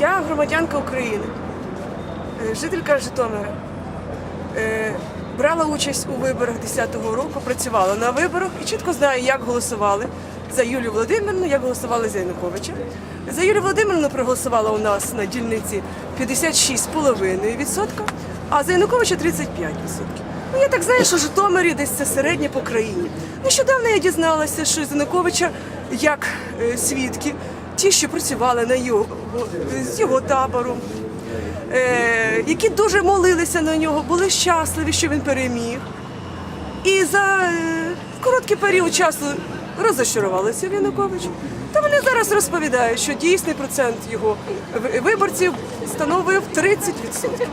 Я громадянка України, е, жителька Житомира. Е, Брала участь у виборах 10-го року, працювала на виборах і чітко знаю, як голосували за Юлію Володимирівну, як голосували за Януковича. За Юлію Володимирівну проголосувала у нас на дільниці 56,5%, а за Януковича 35%. Ну, я так знаю, що в Житомирі десь це середнє по країні. Нещодавно я дізналася, що з Януковича як е, свідки, ті, що працювали на його, з його табором, е, які дуже молилися на нього, були щасливі, що він переміг. І за е, короткий період часу розочарувалися в Януковичу. Та вони зараз розповідають, що дійсний процент його виборців становив 30%.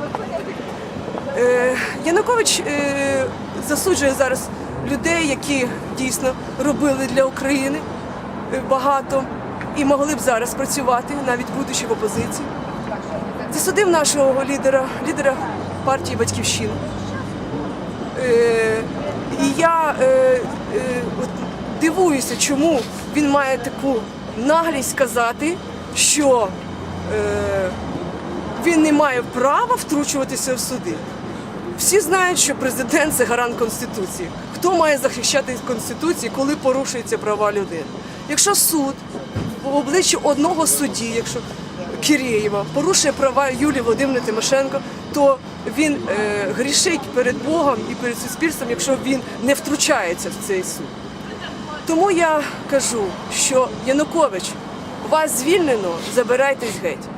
Е, Янукович е, засуджує зараз людей, які дійсно робили для України багато і могли б зараз працювати, навіть будучи в опозиції. Засудив нашого лідера, лідера партії Батьківщина. Е, і я е, е, дивуюся, чому він має таку наглість сказати, що е, він не має права втручуватися в суди. Всі знають, що президент це гарант Конституції. Хто має захищати Конституцію, коли порушуються права людини? Якщо суд в обличчі одного судді, якщо Кирєєва порушує права Юлії Володимирівни Тимошенко, то він е, грішить перед Богом і перед суспільством, якщо він не втручається в цей суд. Тому я кажу, що Янукович, вас звільнено, забирайтесь геть.